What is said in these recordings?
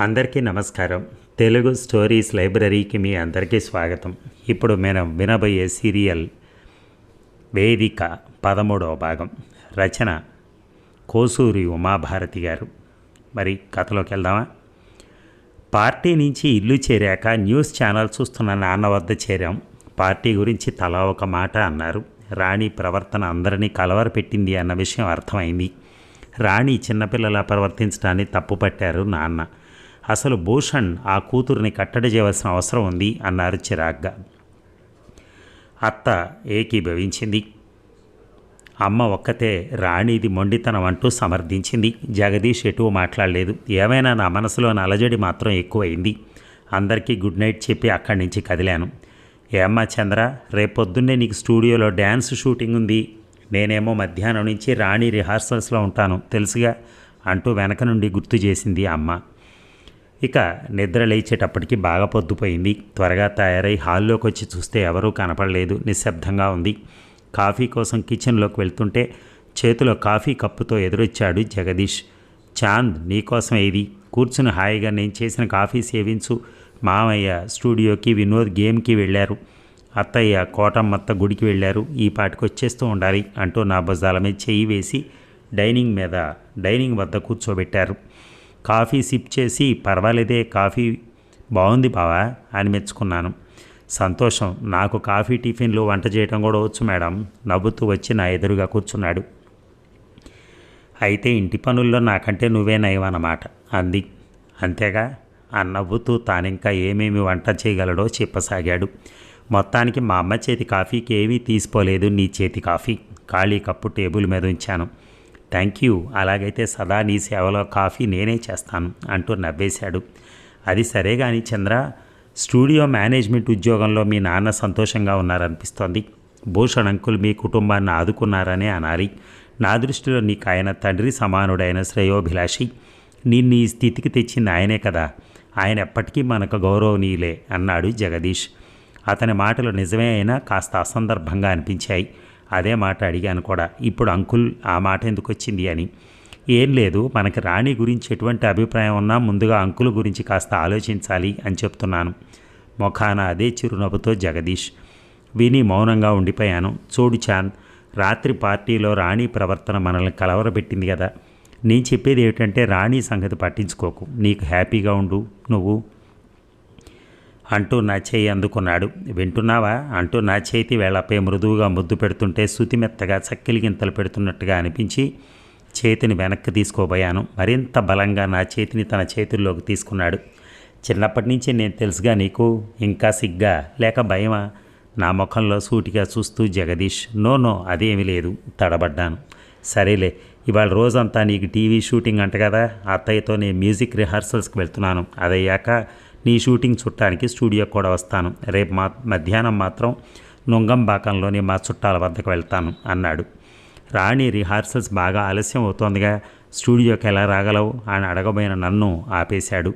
అందరికీ నమస్కారం. తెలుగు స్టోరీస్ లైబ్రరీకి మీ అందరికీ స్వాగతం. ఇప్పుడు మనం వినబోయే సీరియల్ వేదిక పదమూడవ భాగం. రచన కోసూరి ఉమాభారతి గారు. మరి కథలోకి వెళ్దామా? పార్టీ నుంచి ఇల్లు చేరాక న్యూస్ ఛానల్ చూస్తున్న నాన్న వద్ద చేరాం. పార్టీ గురించి తలా ఒక మాట అన్నారు. రాణి ప్రవర్తన అందరినీ కలవరపెట్టింది అన్న విషయం అర్థమైంది. రాణి చిన్నపిల్లలా ప్రవర్తించడాన్ని తప్పుపట్టారు నాన్న. అసలు భూషణ్ ఆ కూతుర్ని కట్టడి చేయవలసిన అవసరం ఉంది అన్నారు చిరాగ్గా. అత్త ఏకీభవించింది. అమ్మ ఒక్కతే రాణిది మొండితనం అంటూ సమర్థించింది. జగదీష్ ఎటు మాట్లాడలేదు. ఏమైనా నా మనసులో అలజడి మాత్రం ఎక్కువైంది. అందరికీ గుడ్ నైట్ చెప్పి అక్కడి నుంచి కదిలాను. ఏమ్మా చంద్ర రేపొద్దున్నే నీకు స్టూడియోలో డ్యాన్స్ షూటింగ్ ఉంది. నేనేమో మధ్యాహ్నం నుంచి రాణి రిహార్సల్స్లో ఉంటాను తెలుసుగా? అంటూ వెనక నుండి గుర్తు చేసింది అమ్మ. ఇక నిద్ర లేచేటప్పటికి బాగా పొద్దుపోయింది. త్వరగా తయారై హాల్లోకి వచ్చి చూస్తే ఎవరూ కనపడలేదు. నిశ్శబ్దంగా ఉంది. కాఫీ కోసం కిచెన్లోకి వెళ్తుంటే చేతిలో కాఫీ కప్పుతో ఎదురొచ్చాడు జగదీష్. చాంద్ నీకోసం ఇది. కూర్చుని హాయిగా నేను చేసిన కాఫీ సేవించు. మామయ్య స్టూడియోకి వినోద్ గేమ్కి వెళ్ళారు. అత్తయ్య కోటమ్మత్త గుడికి వెళ్ళారు. ఈ పాటికి వచ్చేస్తూ ఉండాలి అంటూ నా భుజాల మీద చెయ్యి వేసి డైనింగ్ మీద డైనింగ్ వద్ద కూర్చోబెట్టారు. కాఫీ సిప్ చేసి పర్వాలేదే కాఫీ బాగుంది బావా అని మెచ్చుకున్నాను. సంతోషం. నాకు కాఫీ టిఫిన్లు వంట చేయటం కూడా వచ్చు మేడం. నవ్వుతూ వచ్చి నా ఎదురుగా కూర్చున్నాడు. అయితే ఇంటి పనుల్లో నాకంటే నువ్వే నయమన్నమాట. అంది. అంతేగా? ఆ నవ్వుతూ తానింకా ఏమేమి వంట చేయగలడో చెప్పసాగాడు. మొత్తానికి మా అమ్మ చేతి కాఫీకి ఏమీ తీసిపోలేదు నీ చేతి కాఫీ. ఖాళీ కప్పు టేబుల్ మీద ఉంచాను. Thank you. అలాగైతే సదా నీ సేవలో కాఫీ నేనే చేస్తాను అంటూ నవ్వేశాడు. అది సరే కానీ చంద్ర స్టూడియో మేనేజ్మెంట్ ఉద్యోగంలో మీ నాన్న సంతోషంగా ఉన్నారనిపిస్తోంది. భూషణ్ అంకుల్ మీ కుటుంబాన్ని ఆదుకున్నారనే అనాలి. నా దృష్టిలో నీకు ఆయన తండ్రి సమానుడైన శ్రేయోభిలాషి. నిన్ను ఈ స్థితికి తెచ్చింది ఆయనే కదా. ఆయన ఎప్పటికీ మనకు గౌరవనీయులే అన్నాడు జగదీష్. అతని మాటలు నిజమే అయినా కాస్త అసందర్భంగా అనిపించాయి. అదే మాట అడిగాను కూడా. ఇప్పుడు అంకుల్ ఆ మాట ఎందుకు వచ్చింది అని. ఏం లేదు మనకి రాణి గురించి ఎటువంటి అభిప్రాయం ఉన్నా ముందుగా అంకుల్ గురించి కాస్త ఆలోచించాలి అని చెప్తున్నాను. ముఖాన అదే చిరునవ్వుతో జగదీష్. విని మౌనంగా ఉండిపోయాను. చూడు చాంద్ రాత్రి పార్టీలో రాణి ప్రవర్తన మనల్ని కలవరబెట్టింది కదా. నేను చెప్పేది ఏమిటంటే రాణి సంగతి పట్టించుకోకు. నీకు హ్యాపీగా ఉండు. నువ్వు అంటూ నా చేయి అందుకున్నాడు. వింటున్నావా? అంటూ నా చేతి వేళపై మృదువుగా ముద్దు పెడుతుంటే శుతిమెత్తగా చక్కిలి గింతలు పెడుతున్నట్టుగా అనిపించి చేతిని వెనక్కి తీసుకోబోయాను. మరింత బలంగా నా చేతిని తన చేతుల్లోకి తీసుకున్నాడు. చిన్నప్పటి నుంచి నేను తెలుసుగా నీకు ఇంకా సిగ్గా లేక భయమా? నా ముఖంలో సూటిగా చూస్తూ జగదీష్ నో నో అదేమీ లేదు తడబడ్డాను. సరేలే ఇవాళ రోజంతా నీకు టీవీ షూటింగ్ అంట కదా? అత్తయ్యతో నేను మ్యూజిక్ రిహార్సల్స్కి వెళ్తున్నాను. అదయ్యాక నీ షూటింగ్ చుట్టానికి స్టూడియో కూడా వస్తాను. రేపు మా మధ్యాహ్నం మాత్రం నుంగంబాకంలోని మా చుట్టాల వద్దకు వెళ్తాను అన్నాడు. రాణి రిహార్సల్స్ బాగా ఆలస్యం అవుతోందిగా. స్టూడియోకి ఎలా రాగలవు? అని అడగబోయిన నన్ను ఆపేశాడు.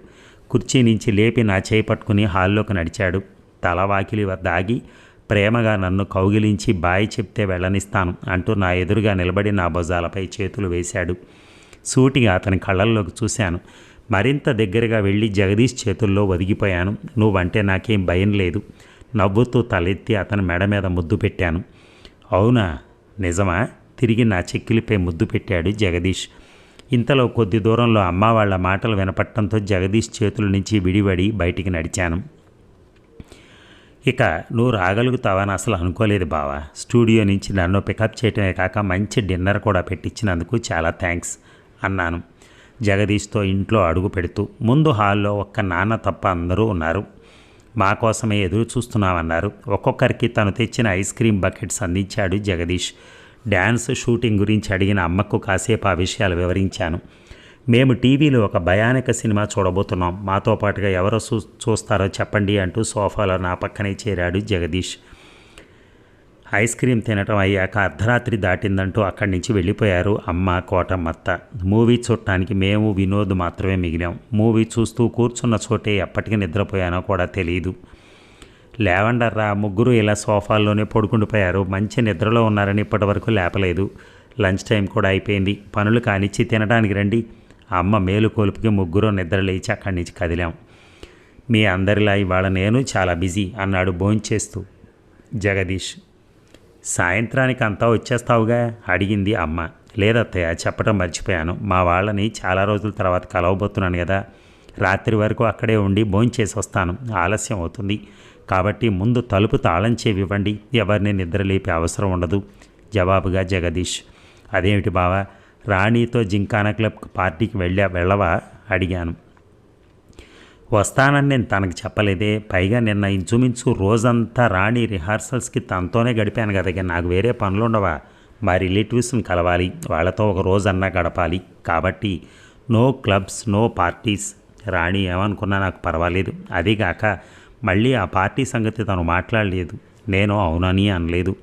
కుర్చీ నుంచి లేపి నా చేయి పట్టుకుని హాల్లోకి నడిచాడు. తల వాకిలి వద్ద ఆగి ప్రేమగా నన్ను కౌగిలించి బాయి చెప్తే వెళ్ళనిస్తాను అంటూ నా ఎదురుగా నిలబడి నా భుజాలపై చేతులు వేశాడు. సూటిగా అతని కళ్ళల్లోకి చూశాను. మరింత దగ్గరగా వెళ్ళి జగదీష్ చేతుల్లో ఒదిగిపోయాను. నువ్వంటే నాకేం భయం లేదు. నవ్వుతూ తలెత్తి అతని మెడ మీద ముద్దు పెట్టాను. అవునా? నిజమా? తిరిగి నా చెక్కిలిపై ముద్దు పెట్టాడు జగదీష్. ఇంతలో కొద్ది దూరంలో అమ్మ వాళ్ళ మాటలు వినపట్టడంతో జగదీష్ చేతుల నుంచి విడివడి బయటికి నడిచాను. ఇక నువ్వు రాగలుగుతావని అసలు అనుకోలేదు బావా. స్టూడియో నుంచి నన్ను పికప్ చేయటమే కాక మంచి డిన్నర్ కూడా పెట్టించినందుకు చాలా థ్యాంక్స్ అన్నాను. జగదీష్తో ఇంట్లో అడుగు పెడుతూ ముందు హాల్లో ఒక్క నాన్న తప్ప అందరూ ఉన్నారు. మా కోసమే ఎదురు చూస్తున్నామన్నారు ఒక్కొక్కరికి తను తెచ్చిన ఐస్ క్రీమ్ బకెట్స్ అందించాడు జగదీష్. డ్యాన్స్ షూటింగ్ గురించి అడిగిన అమ్మకు కాసేపు ఆ విషయాలు వివరించాను. మేము టీవీలో ఒక భయానక సినిమా చూడబోతున్నాం. మాతో పాటుగా ఎవరు చూ చూస్తారో చెప్పండి అంటూ సోఫాలో నా పక్కనే చేరాడు జగదీష్. ఐస్ క్రీమ్ తినటం అయ్యాక అర్ధరాత్రి దాటిందంటూ అక్కడి నుంచి వెళ్ళిపోయారు అమ్మ కోటమ్మత్త మూవీ చూడటానికి మేము వినోద్ మాత్రమే మిగిలాం. మూవీ చూస్తూ కూర్చున్న చోటే ఎప్పటికీ నిద్రపోయానో కూడా తెలియదు లేవండర్రా ముగ్గురు ఇలా సోఫాల్లోనే పడుకుండిపోయారు. మంచి నిద్రలో ఉన్నారని ఇప్పటివరకు లేపలేదు. లంచ్ టైం కూడా అయిపోయింది. పనులు కానిచ్చి తినడానికి రండి. అమ్మ మేలుకొలుపుకి ముగ్గురు నిద్ర లేచి అక్కడి నుంచి కదిలాం. మీ అందరిలా ఇవాళ నేను చాలా బిజీ అన్నాడు భోంచేస్తూ జగదీష్. సాయంత్రానికి అంతా వచ్చేస్తావుగా? అడిగింది అమ్మ. లేదత్తయ్య చెప్పడం మర్చిపోయాను. మా వాళ్ళని చాలా రోజుల తర్వాత కలవబోతున్నాను కదా రాత్రి వరకు అక్కడే ఉండి భోంచేసి వస్తాను ఆలస్యం అవుతుంది. కాబట్టి ముందు తలుపు తాళం చేవివ్వండి. ఎవరిని నిద్రలేపే అవసరం ఉండదు. జవాబుగా జగదీష్. అదేమిటి బావా? రాణితో జింకానా క్లబ్ పార్టీకి వెళ్ళా వెళ్ళవా? అడిగాను. వస్తానని నేను తనకు చెప్పలేదే. పైగా నిన్న ఇంచుమించు రోజంతా రాణి రిహార్సల్స్కి తనతోనే గడిపాను కదా. నాకు వేరే పనులు ఉండవా మా రిలేటివ్స్ని కలవాలి. వాళ్ళతో ఒక రోజన్నా గడపాలి. కాబట్టి no clubs no parties. Rani ఏమనుకున్నా నాకు పర్వాలేదు. అదీగాక మళ్ళీ ఆ పార్టీ సంగతి తను మాట్లాడలేదు. నేను అవునని అనలేదు.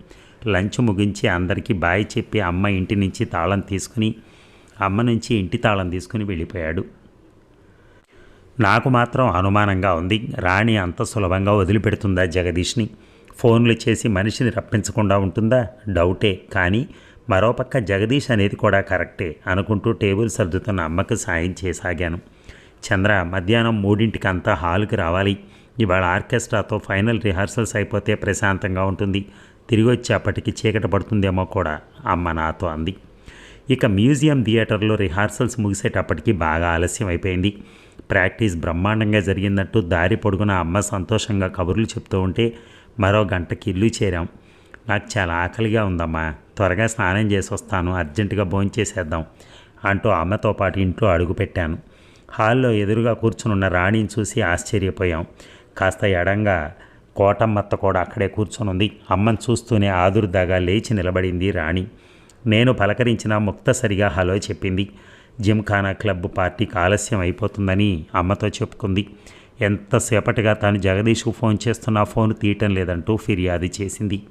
లంచ్ ముగించి అందరికీ బాయ్ చెప్పి అమ్మ ఇంటి నుంచి తాళం తీసుకుని అమ్మ నుంచి ఇంటి తాళం తీసుకుని వెళ్ళిపోయాడు. నాకు మాత్రం అనుమానంగా ఉంది. రాణి అంత సులభంగా వదిలిపెడుతుందా జగదీష్ని? ఫోన్లు చేసి మనిషిని రప్పించకుండా ఉంటుందా? డౌటే. కానీ మరోపక్క జగదీష్ అనేది కూడా కరెక్టే అనుకుంటూ టేబుల్ సర్దుతున్న అమ్మకు సాయం చేసాగాను. చంద్ర మధ్యాహ్నం మూడింటికి అంతా హాల్కి రావాలి. ఇవాళ ఆర్కెస్ట్రాతో ఫైనల్ రిహార్సల్స్ అయిపోతే ప్రశాంతంగా ఉంటుంది. తిరిగి వచ్చేపటికి చీకట పడుతుందేమో కూడా అమ్మ నాతో అంది. ఇక మ్యూజియం థియేటర్లో రిహార్సల్స్ ముగిసేటప్పటికి బాగా ఆలస్యం అయిపోయింది. ప్రాక్టీస్ బ్రహ్మాండంగా జరిగిందంటూ దారి పొడుగున అమ్మ సంతోషంగా కబుర్లు చెప్తూ ఉంటే మరో గంటకి ఇల్లు చేరాం. నాకు చాలా ఆకలిగా ఉందమ్మా. త్వరగా స్నానం చేసి వస్తాను. అర్జెంటుగా భోంచేసేద్దాం అంటూ అమ్మతో పాటు ఇంట్లో అడుగుపెట్టాను హాల్లో ఎదురుగా కూర్చునున్న రాణిని చూసి ఆశ్చర్యపోయాం. కాస్త ఎడంగా కోటమ్మత్త కూడా అక్కడే కూర్చొనుంది. అమ్మని చూస్తూనే ఆదుర్దాగా లేచి నిలబడింది రాణి. నేను పలకరించిన ముక్తసరిగా హలో చెప్పింది. జిమ్ఖానా క్లబ్ పార్టీకి ఆలస్యం అయిపోతుందని అమ్మతో చెప్పుకుంది. ఎంతసేపటిగా తాను జగదీష్కు ఫోన్ చేస్తున్నా ఫోన్ తీయటం లేదంటూ ఫిర్యాదు చేసింది.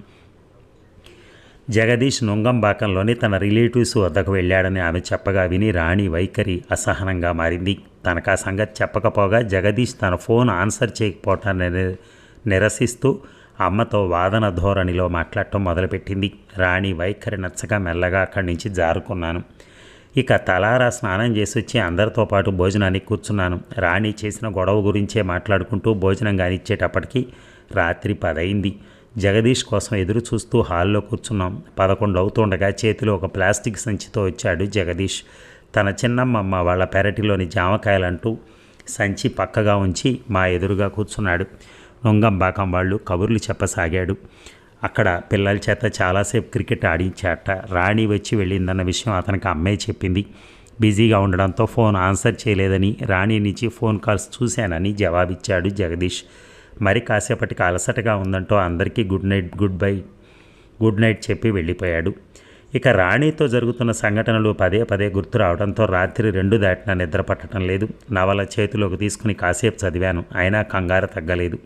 జగదీష్ నుంగంబాకంలోని తన రిలేటివ్స్ వద్దకు వెళ్ళాడని ఆమె చెప్పగా విని రాణి వైఖరి అసహనంగా మారింది. తనకు ఆ సంగతి చెప్పకపోగా జగదీష్ తన ఫోన్ ఆన్సర్ చేయకపోవటాన్ని నిరసిస్తూ అమ్మతో వాదన ధోరణిలో మాట్లాడటం మొదలుపెట్టింది. రాణి వైఖరి నచ్చగా మెల్లగా అక్కడి నుంచి జారుకున్నాను. ఇక తలారా స్నానం చేసి వచ్చి అందరితో పాటు భోజనానికి కూర్చున్నాను. రాణి చేసిన గొడవ గురించే మాట్లాడుకుంటూ భోజనం కానిచ్చేటప్పటికి రాత్రి పదైంది. జగదీష్ కోసం ఎదురు చూస్తూ హాల్లో కూర్చున్నాం. పదకొండు అవుతుండగా చేతిలో ఒక ప్లాస్టిక్ సంచితో వచ్చాడు జగదీష్. తన చిన్నమ్మమ్మ వాళ్ళ పెరటిలోని జామకాయలంటూ సంచి పక్కగా ఉంచి మా ఎదురుగా కూర్చున్నాడు. నొంగంబాకం వాళ్ళు కబుర్లు చెప్పసాగాడు. అక్కడ పిల్లల చేత చాలాసేపు క్రికెట్ ఆడించాట. రాణి వచ్చి వెళ్ళిందన్న విషయం అతనికి అమ్మాయి చెప్పింది. బిజీగా ఉండడంతో ఫోన్ ఆన్సర్ చేయలేదని రాణి నుంచి ఫోన్ కాల్స్ చూశానని జవాబిచ్చాడు జగదీష్. మరి కాసేపటికి అలసటగా ఉందంటూ అందరికీ good night good bye good night చెప్పి వెళ్ళిపోయాడు. ఇక రాణితో జరుగుతున్న సంఘటనలు పదే పదే గుర్తు రావడంతో రాత్రి రెండు దాటినా నిద్ర పట్టడం లేదు. నవల చేతిలోకి తీసుకుని కాసేపు చదివాను. అయినా కంగారు తగ్గలేదు.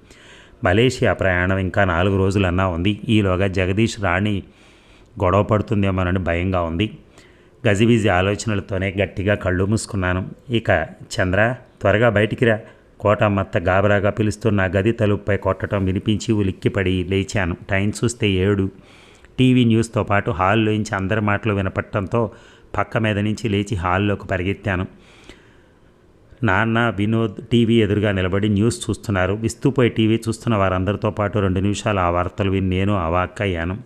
మలేషియా ప్రయాణం ఇంకా నాలుగు రోజులన్నా ఉంది. ఈలోగా జగదీష్ రాణి గొడవ పడుతుందేమోనని భయంగా ఉంది. గజిబిజి ఆలోచనలతోనే గట్టిగా కళ్ళు మూసుకున్నాను. ఇక చంద్ర త్వరగా బయటికి రా. కోటమ్మత్త గాబరాగా పిలుస్తున్న గది తలుపుపై కొట్టడం వినిపించి ఉలిక్కిపడి లేచాను. టైం చూస్తే ఏడు. టీవీ న్యూస్తో పాటు హాల్లోంచి అందరి మాటలు వినపడటంతో పక్క మీద నుంచి లేచి హాల్లోకి పరిగెత్తాను. నాన్న వినోద్ టీవీ ఎదురుగా నిలబడి న్యూస్ చూస్తున్నారు. విస్తుపోయి టీవీ చూస్తున్న వారందరితో పాటు రెండు నిమిషాలు ఆ వార్తలు విని నేను అవాక్కయ్యాను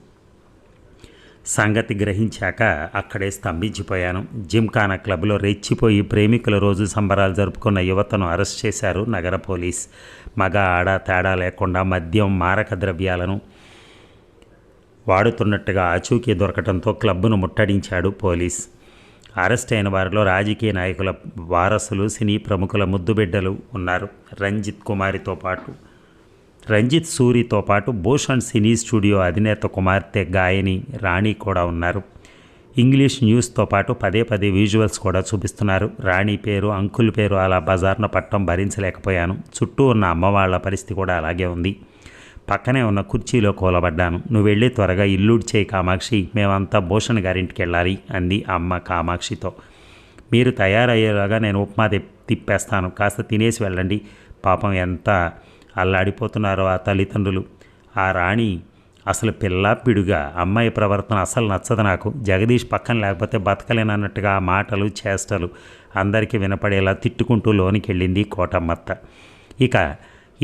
సంగతి గ్రహించాక అక్కడే స్తంభించిపోయాను. జిమ్ఖానా క్లబ్లో రెచ్చిపోయి ప్రేమికుల రోజు సంబరాలు జరుపుకున్న యువతను అరెస్ట్ చేశారు నగర పోలీస్. మగ ఆడ తేడా లేకుండా మద్యం మారక ద్రవ్యాలను వాడుతున్నట్టుగా ఆచూకీ దొరకడంతో క్లబ్ను ముట్టడించాడు పోలీస్. అరెస్ట్ అయిన వారిలో రాజకీయ నాయకుల వారసులు సినీ ప్రముఖుల ముద్దుబిడ్డలు ఉన్నారు. రంజిత్ కుమారితో పాటు. రంజిత్ సూరితో పాటు భూషణ్ సినీ స్టూడియో అధినేత కుమార్తె గాయని రాణి కూడా ఉన్నారు. ఇంగ్లీష్ న్యూస్తో పాటు పదే పదే విజువల్స్ కూడా చూపిస్తున్నారు. రాణి పేరు అంకుల్ పేరు అలా బజార్న పట్టం భరించలేకపోయాను. చుట్టూ ఉన్న అమ్మవాళ్ళ పరిస్థితి కూడా అలాగే ఉంది. పక్కనే ఉన్న కుర్చీలో కూలబడ్డాను. నువ్వు వెళ్ళి త్వరగా ఇల్లుడు చేయి కామాక్షి. మేమంతా భూషణ్ గారింటికి వెళ్ళాలి అంది అమ్మ కామాక్షితో. మీరు తయారయ్యేలాగా నేను ఉప్మా తిప్పేస్తాను. కాస్త తినేసి వెళ్ళండి. పాపం ఎంత అల్లాడిపోతున్నారో ఆ తల్లిదండ్రులు. ఆ రాణి అసలు పిల్ల పిడుగా. అమ్మాయి ప్రవర్తన అసలు నచ్చదు నాకు. జగదీష్ పక్కన లేకపోతే బతకలేనన్నట్టుగా ఆ మాటలు చేష్టలు అందరికీ వినపడేలా తిట్టుకుంటూ లోనికి వెళ్ళింది కోటమ్మత్త. ఇక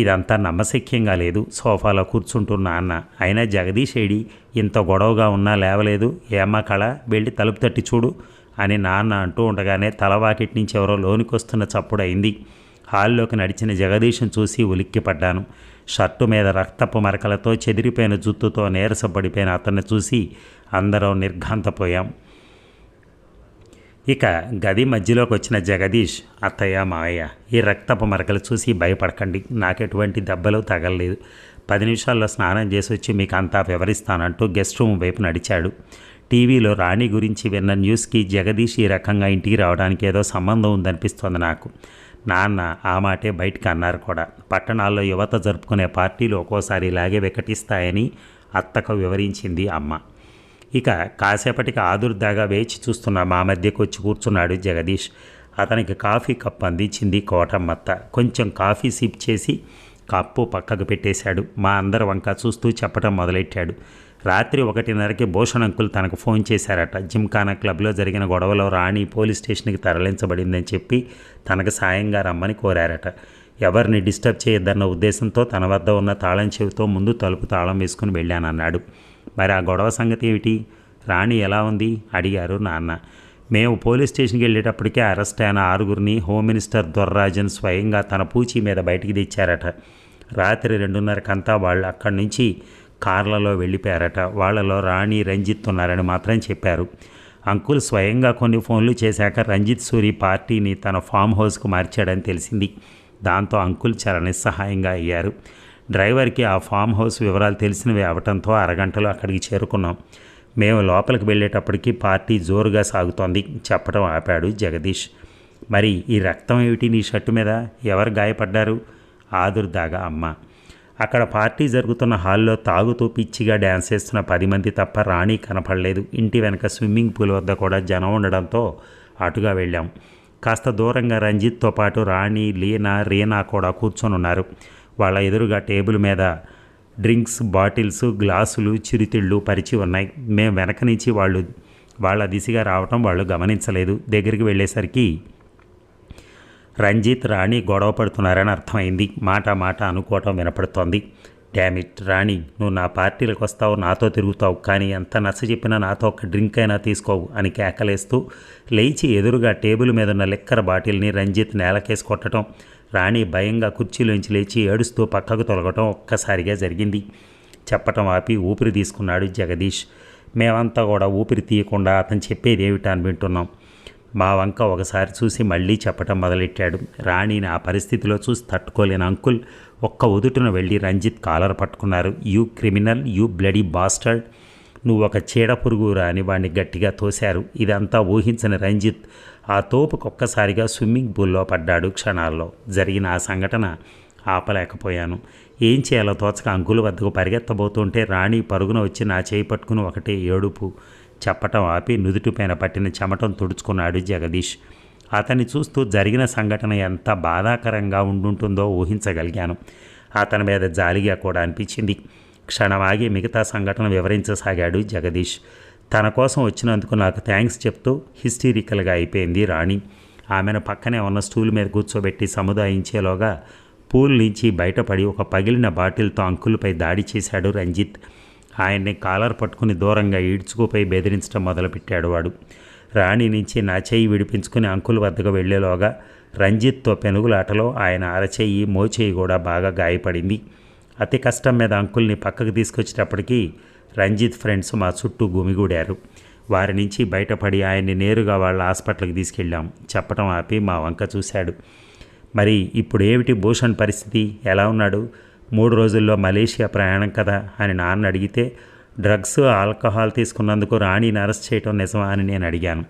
ఇదంతా నమ్మశక్యంగా లేదు. సోఫాలో కూర్చుంటున్న అన్న. అయినా జగదీష్ ఏడి ఇంత గొడవగా ఉన్నా లేవలేదు. ఏమ్మ కళ వెళ్ళి తలుపు తట్టి చూడు అని నాన్న అంటూ ఉండగానే తలవాకిటి నుంచి ఎవరో లోనికి వస్తున్న చప్పుడు అయింది. హాల్లోకి నడిచిన జగదీశం చూసి ఉలిక్కిపడ్డాను. షర్టు మీద రక్తపు మరకలతో చెదిరిపోయిన జుత్తుతో నీరసపడిపోయిన అతన్ని చూసి అందరం నిర్ఘాంతపోయాం. ఇక గది మధ్యలోకి వచ్చిన జగదీష్ అత్తయ్య మావయ్య ఈ రక్తపు మరకలు చూసి భయపడకండి. నాకు ఎటువంటి దెబ్బలు తగలలేదు. పది నిమిషాల్లో స్నానం చేసి వచ్చి మీకు అంతా వివరిస్తానంటూ గెస్ట్ రూమ్ వైపు నడిచాడు. టీవీలో రాణి గురించి విన్న న్యూస్కి జగదీష్ ఈ రకంగా ఇంటికి రావడానికి ఏదో సంబంధం ఉందనిపిస్తోంది నాకు. నాన్న ఆ మాటే బయటికి అన్నారు కూడా. పట్టణాల్లో యువత జరుపుకునే పార్టీలు ఒక్కోసారి ఇలాగే వికటిస్తాయని అత్తకు వివరించింది అమ్మ. ఇక కాసేపటికి ఆదుర్దాగా వేచి చూస్తున్న మా మధ్యకు వచ్చి కూర్చున్నాడు జగదీష్. అతనికి కాఫీ కప్ అందించింది కోటమ్మత్త. కొంచెం కాఫీ సిప్ చేసి కప్పు పక్కకు పెట్టేశాడు. మా అందరి వంక చూస్తూ చెప్పడం మొదలెట్టాడు. రాత్రి ఒకటిన్నరకి భూషణ్ అంకుల్ తనకు ఫోన్ చేశారట. జిమ్ఖానా క్లబ్లో జరిగిన గొడవలో రాణి పోలీస్ స్టేషన్కి తరలించబడిందని చెప్పి తనకు సాయంగా రమ్మని కోరారట. ఎవరిని డిస్టర్బ్ చేయొద్దన్న ఉద్దేశంతో తన వద్ద ఉన్న తాళం చెవితో ముందు తలుపు తాళం వేసుకుని వెళ్ళానన్నాడు. మరి ఆ గొడవ సంగతి ఏమిటి? రాణి ఎలా ఉంది? అడిగారు నాన్న. మేము పోలీస్ స్టేషన్కి వెళ్ళేటప్పటికే అరెస్ట్ అయిన ఆరుగురిని హోమ్ మినిస్టర్ దొర్రాజన్ స్వయంగా తన పూచి మీద బయటికి తెచ్చారట. రాత్రి రెండున్నరకంతా వాళ్ళు అక్కడి నుంచి కార్లలో వెళ్ళిపోయారట. వాళ్ళలో రాణి రంజిత్ ఉన్నారని మాత్రం చెప్పారు. అంకుల్ స్వయంగా కొన్ని ఫోన్లు చేశాక రంజిత్ సూరి పార్టీని తన ఫామ్ హౌస్కు మార్చాడని తెలిసింది. దాంతో అంకుల్ చాలా నిస్సహాయంగా అయ్యారు. డ్రైవర్కి ఆ ఫామ్ హౌస్ వివరాలు తెలిసినవి అవటంతో అరగంటలో అక్కడికి చేరుకున్నాం. మేము లోపలికి వెళ్ళేటప్పటికి పార్టీ జోరుగా సాగుతోంది. చెప్పడం ఆపాడు జగదీష్. మరి ఈ రక్తం ఏమిటి నీ షర్టు మీద? ఎవరు గాయపడ్డారు? ఆదుర్దాగా అమ్మ. అక్కడ పార్టీ జరుగుతున్న హాల్లో తాగుతూ పిచ్చిగా డ్యాన్స్ చేస్తున్న పది మంది తప్ప రాణి కనపడలేదు. ఇంటి వెనక స్విమ్మింగ్ పూల్ వద్ద కూడా జనం ఉండడంతో అటుగా వెళ్ళాం. కాస్త దూరంగా రంజిత్తో పాటు రాణి లీనా రీనా కూడా కూర్చొని ఉన్నారు వాళ్ళ ఎదురుగా టేబుల్ మీద డ్రింక్స్ బాటిల్స్ గ్లాసులు చిరుతిళ్ళు పరిచి ఉన్నాయి. మేము వెనక నుంచి వాళ్ళు వాళ్ళ దిశగా రావటం వాళ్ళు గమనించలేదు. దగ్గరికి వెళ్ళేసరికి రంజిత్ రాణి గొడవ పడుతున్నారని అర్థమైంది. మాట మాట అనుకోవటం వినపడుతోంది. డామిట్ రాణి నువ్వు నా పార్టీలకు వస్తావు నాతో తిరుగుతావు కానీ ఎంత నచ్చ చెప్పినా నాతో ఒక డ్రింక్ అయినా తీసుకోవు అని కేకలేస్తూ లేచి ఎదురుగా టేబుల్ మీద ఉన్న లిక్కర్ బాటిల్ని రంజిత్ నేలకేసి కొట్టడం రాణి భయంగా కుర్చీలోంచి లేచి ఏడుస్తూ పక్కకు తొలగటం ఒక్కసారిగా జరిగింది. చెప్పటం ఆపి ఊపిరి తీసుకున్నాడు జగదీష్. మేమంతా కూడా ఊపిరి తీయకుండా అతను చెప్పేది ఏమిటా అని వింటున్నాం. మా వంక ఒకసారి చూసి మళ్ళీ చెప్పటం మొదలెట్టాడు. రాణిని ఆ పరిస్థితిలో చూసి తట్టుకోలేని అంకుల్ ఒక్క ఉదుటున వెళ్ళి రంజిత్ కాలర్ పట్టుకున్నారు. You criminal you bloody bastard. నువ్వు ఒక చీడ పురుగురా అని వాడిని గట్టిగా తోశారు. ఇదంతా ఊహించని రంజిత్ ఆ తోపుకొక్కసారిగా స్విమ్మింగ్ పూల్లో పడ్డాడు క్షణాల్లో. జరిగిన ఆ సంఘటన ఆపలేకపోయాను. ఏం చేయాలో తోచక అంకుల వద్దకు పరిగెత్తబోతుంటే రాణి పరుగున వచ్చి నా చేయి పట్టుకుని ఒకటే ఏడుపు చెప్పటం ఆపి నుదుటిపైన పట్టిన చెమటం తుడుచుకున్నాడు జగదీష్. అతన్ని చూస్తూ జరిగిన సంఘటన ఎంత బాధాకరంగా ఉండుంటుందో ఊహించగలిగాను. అతని మీద జాలిగా కూడా అనిపించింది. క్షణమాగి మిగతా సంఘటన వివరించసాగాడు జగదీష్. తన కోసం వచ్చినందుకు నాకు థ్యాంక్స్ చెప్తూ హిస్టీరికల్గా అయిపోయింది రాణి. ఆమెను పక్కనే ఉన్న స్టూల్ మీద కూర్చోబెట్టి సముదాయించేలోగా పూల్ నుంచి బయటపడి ఒక పగిలిన బాటిల్తో అంకులపై దాడి చేశాడు రంజిత్. ఆయన్ని కాలర్ పట్టుకుని దూరంగా ఈడ్చుకుపోయి బెదిరించడం మొదలుపెట్టాడు వాడు. రాణి నుంచి నా చెయ్యి విడిపించుకుని అంకుల్ వద్దకు వెళ్ళేలోగా రంజిత్తో పెనుగులాటలో ఆయన అరచెయ్యి మోచేయి కూడా బాగా గాయపడింది. అతి కష్టం మీద అంకుల్ని పక్కకు తీసుకొచ్చేటప్పటికీ రంజిత్ ఫ్రెండ్స్ మా చుట్టూ గుమిగూడారు. వారి నుంచి బయటపడి ఆయన్ని నేరుగా వాళ్ళ హాస్పిటల్కి తీసుకెళ్ళాం. చెప్పడం ఆపి మా వంక చూశాడు. మరి ఇప్పుడు ఏమిటి భూషణ్ పరిస్థితి? ఎలా ఉన్నాడు? మూడు రోజుల్లో మలేషియా ప్రయాణం కదా అని నాన్న అడిగితే డ్రగ్స్ ఆల్కహాల్ తీసుకున్నందుకు రాణిని అరెస్ట్ చేయటం నిజమా అని నేను అడిగాను.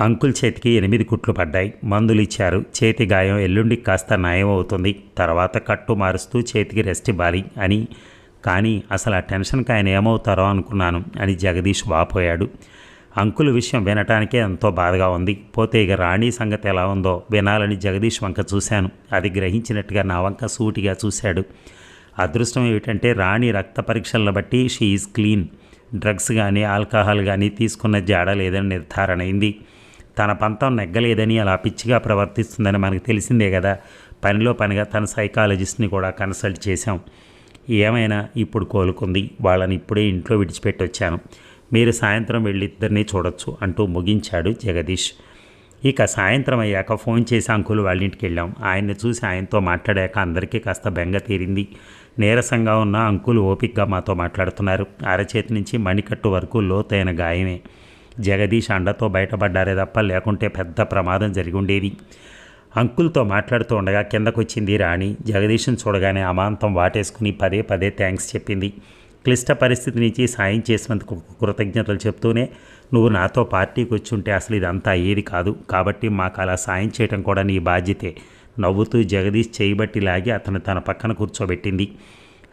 అంకుల్ చేతికి ఎనిమిది కుట్లు పడ్డాయి. మందులు ఇచ్చారు. చేతి గాయం ఎల్లుండికి కాస్త నయం అవుతుంది తర్వాత కట్టు మారుస్తూ చేతికి రెస్ట్ ఇవ్వాలి అని కానీ అసలు ఆ టెన్షన్కి ఆయన ఏమవుతారో అనుకున్నాను. అని జగదీష్ వాపోయాడు. అంకుల విషయం వినటానికే ఎంతో బాధగా ఉంది. పోతే ఇక రాణి సంగతి ఎలా ఉందో వినాలని జగదీష్ వంక చూశాను. అది గ్రహించినట్టుగా నా వంక సూటిగా చూశాడు. అదృష్టం ఏమిటంటే రాణి రక్త పరీక్షలను బట్టి షీ ఈజ్ క్లీన్. డ్రగ్స్ కానీ ఆల్కహాల్ కానీ తీసుకున్న జాడ లేదని నిర్ధారణ అయింది. తన పంతం నెగ్గలేదని అలా పిచ్చిగా ప్రవర్తిస్తుందని మనకు తెలిసిందే కదా. పనిలో పనిగా తన సైకాలజిస్ట్ని కూడా కన్సల్ట్ చేశాం. ఏమైనా ఇప్పుడు కోలుకుంది వాళ్ళని ఇప్పుడే ఇంట్లో విడిచిపెట్టి వచ్చాను మీరు సాయంత్రం వెళ్ళి ఇద్దరిని చూడొచ్చు అంటూ ముగించాడు జగదీష్. ఇక సాయంత్రం అయ్యాక ఫోన్ చేసి అంకుల్ వాళ్ళ ఇంటికి వెళ్ళాం ఆయన్ని చూసి ఆయనతో మాట్లాడాక అందరికీ కాస్త బెంగ తీరింది. నీరసంగా ఉన్న అంకుల్ ఓపిక్గా మాతో మాట్లాడుతున్నారు. అరచేతి నుంచి మణికట్టు వరకు లోతైన గాయమే. జగదీష్ అండతో బయటపడ్డారే తప్ప లేకుంటే పెద్ద ప్రమాదం జరిగి ఉండేది. అంకుల్తో మాట్లాడుతూ ఉండగా కిందకొచ్చింది రాణి. జగదీశం చూడగానే అమాంతం వాటేసుకుని పదే పదే థ్యాంక్స్ చెప్పింది. క్లిష్ట పరిస్థితి నుంచి సాయం చేసినందుకు కృతజ్ఞతలు చెప్తూనే నువ్వు నాతో పార్టీకి వచ్చి ఉంటే అసలు ఇదంతా ఏది కాదు. కాబట్టి మాకు అలా సాయం చేయటం కూడా నీ బాధ్యతే. నవ్వుతూ జగదీష్ చేయబట్టి లాగి అతను తన పక్కన కూర్చోబెట్టింది.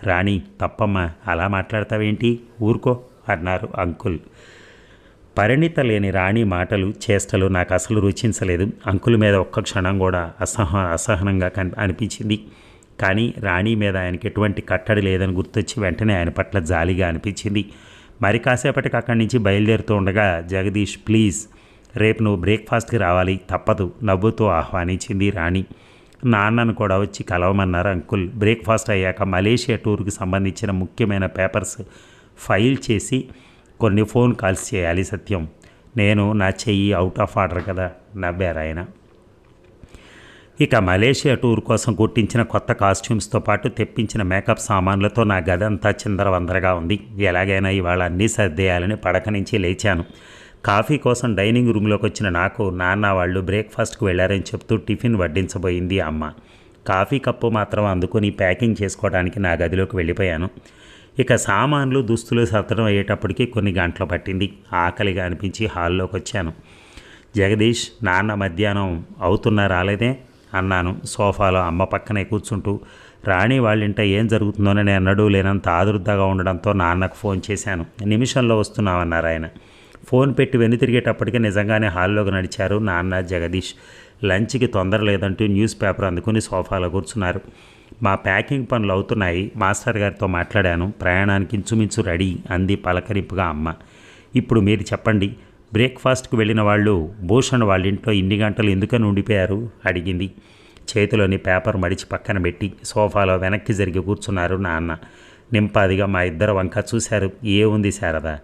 రాణి తప్పమ్మా. అలా మాట్లాడతావేంటి? ఊరుకో అన్నారు అంకుల్. పరిణిత లేని రాణి మాటలు చేష్టలు నాకు అసలు రుచించలేదు. అంకుల్ మీద ఒక్క క్షణం కూడా అసహ అసహనంగా కని అనిపించింది. కానీ రాణి మీద ఆయనకి ఎటువంటి కట్టడి లేదని గుర్తొచ్చి వెంటనే ఆయన పట్ల జాలిగా అనిపించింది. మరి కాసేపటికి అక్కడి నుంచి బయలుదేరుతూ ఉండగా జగదీష్ ప్లీజ్ రేపు నువ్వు బ్రేక్ఫాస్ట్కి రావాలి. తప్పదు. నవ్వుతూ ఆహ్వానించింది రాణి. నాన్నను కూడా వచ్చి కలవమన్నారు అంకుల్. బ్రేక్ఫాస్ట్ అయ్యాక మలేషియా టూర్కి సంబంధించిన ముఖ్యమైన పేపర్స్ ఫైల్ చేసి కొన్ని ఫోన్ కాల్స్ చేయాలి సత్యం. నేను నా చెయ్యి అవుట్ ఆఫ్ ఆర్డర్ కదా నవ్వారు ఆయన. ఇక మలేషియా టూర్ కోసం కుట్టించిన కొత్త కాస్ట్యూమ్స్తో పాటు తెప్పించిన మేకప్ సామాన్లతో నా గదంతా చిందరవందరగా ఉంది. ఎలాగైనా ఇవాళ అన్నీ సర్దేయాలని పడక నుంచి లేచాను. కాఫీ కోసం డైనింగ్ రూమ్లోకి వచ్చిన నాకు నాన్న వాళ్ళు బ్రేక్ఫాస్ట్కి వెళ్ళారని చెప్తూ టిఫిన్ వడ్డించబోయింది అమ్మ. కాఫీ కప్పు మాత్రం అందుకొని ప్యాకింగ్ చేసుకోవడానికి నా గదిలోకి వెళ్ళిపోయాను. ఇక సామాన్లు దుస్తులు సర్దడం అయ్యేటప్పటికి కొన్ని గంటలు పట్టింది. ఆకలిగా అనిపించి హాల్లోకి వచ్చాను. జగదీష్ నాన్న మధ్యాహ్నం అవుతున్నా రాలేదే? అన్నాను. సోఫాలో అమ్మ పక్కనే కూర్చుంటూ రాణి వాళ్ళింట ఏం జరుగుతుందోనని అన్నడూ. లేనంత ఆదుర్దాగా ఉండడంతో నాన్నకు ఫోన్ చేశాను. నిమిషంలో వస్తున్నామన్నారు ఆయన. ఫోన్ పెట్టి వెను తిరిగేటప్పటికి నిజంగానే హాల్లోకి నడిచారు నాన్న జగదీష్. లంచ్కి తొందర లేదంటూ న్యూస్ పేపర్ అందుకుని సోఫాలో కూర్చున్నారు. మా ప్యాకింగ్ పనులు అవుతున్నాయి మాస్టర్ గారితో మాట్లాడాను. ప్రయాణానికి ఇంచుమించు రెడీ అంది పలకరింపుగా అమ్మ. ఇప్పుడు మీరు చెప్పండి బ్రేక్ఫాస్ట్కి వెళ్ళిన వాళ్ళు భూషణ్ వాళ్ళ ఇంట్లో ఇన్ని గంటలు ఎందుకని ఉండిపోయారు? అడిగింది. చేతిలోని పేపర్ మడిచి పక్కన పెట్టి సోఫాలో వెనక్కి జరిగి కూర్చున్నారు నాన్న. నింపాదిగా మా ఇద్దరు వంక చూశారు. ఏ ఉంది శారదా?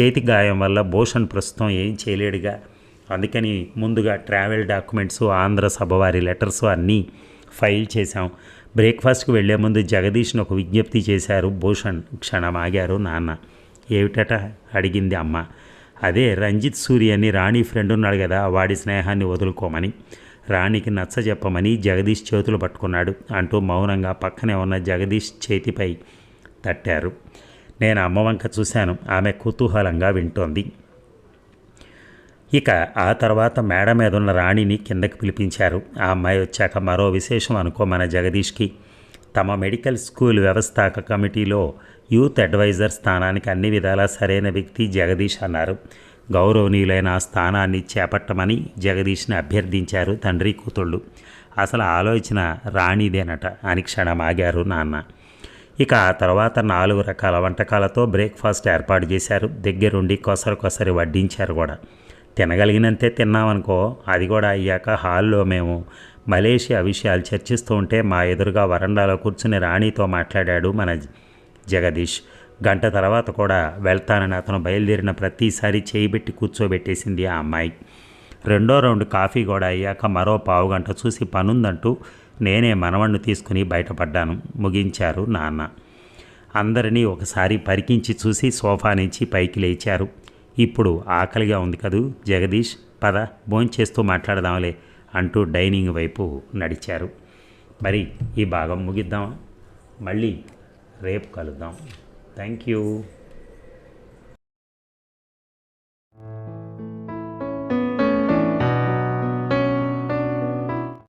చేతి గాయం వల్ల భూషణ్ ప్రస్తుతం ఏం చేయలేడుగా? అందుకని ముందుగా ట్రావెల్ డాక్యుమెంట్స్ ఆంధ్ర సభ వారి లెటర్స్ అన్నీ ఫైల్ చేశాం. బ్రేక్ఫాస్ట్కి వెళ్ళే ముందు జగదీష్ను ఒక విజ్ఞప్తి చేశారు. భూషణ్ క్షణం ఆగారు. నాన్న ఏమిటట? అడిగింది అమ్మ. అదే రంజిత్ సూరి అని రాణి ఫ్రెండ్ ఉన్నాడు కదా వాడి స్నేహాన్ని వదులుకోమని. రాణికి నచ్చ చెప్పమని జగదీష్ చేతులు పట్టుకున్నాడు. అంటూ మౌనంగా పక్కనే ఉన్న జగదీష్ చేతిపై తట్టారు. నేను అమ్మ వంక చూశాను. ఆమె కుతూహలంగా వింటోంది. ఇక ఆ తర్వాత మేడ మీద ఉన్న రాణిని కిందకి పిలిపించారు. ఆ అమ్మాయి వచ్చాక మరో విశేషం అనుకో మన జగదీష్కి. తమ మెడికల్ స్కూల్ వ్యవస్థాపక కమిటీలో యూత్ అడ్వైజర్ స్థానానికి అన్ని విధాలా సరైన వ్యక్తి జగదీష్ అన్నారు. గౌరవనీయులైన ఆ స్థానాన్ని చేపట్టమని జగదీష్ని అభ్యర్థించారు తండ్రి కూతుళ్ళు. అసలు ఆలోచన రాణిదేనట అని క్షణం ఆగారు నాన్న. ఇక ఆ తర్వాత నాలుగు రకాల వంటకాలతో బ్రేక్ఫాస్ట్ ఏర్పాటు చేశారు. దగ్గరుండి కొసరు కొసరి వడ్డించారు కూడా. తినగలిగినంతే తిన్నామనుకో అది కూడా అయ్యాక హాల్లో మేము మలేషియా విషయాలు చర్చిస్తూ ఉంటే మా ఎదురుగా వరండాలో కూర్చుని రాణితో మాట్లాడాడు మన జగదీష్. గంట తర్వాత కూడా వెళ్తానని అతను బయలుదేరిన ప్రతిసారి చేయిబెట్టి కూర్చోబెట్టేసింది ఆ అమ్మాయి. రెండో రౌండ్ కాఫీ కూడా అయ్యాక మరో పావు గంట చూసి పనుందంటూ నేనే మనవణ్ణి తీసుకుని బయటపడ్డాను ముగించారు నాన్న. అందరినీ ఒకసారి పరికించి చూసి సోఫా నుంచి పైకి లేచారు. ఇప్పుడు ఆకలిగా ఉంది కదూ? జగదీష్ పద భోంచేస్తూ మాట్లాడదాంలే అంటూ డైనింగ్ వైపు నడిచారు. మరి ఈ భాగం ముగిద్దాం మళ్ళీ రేపు కలుద్దాం. Thank you.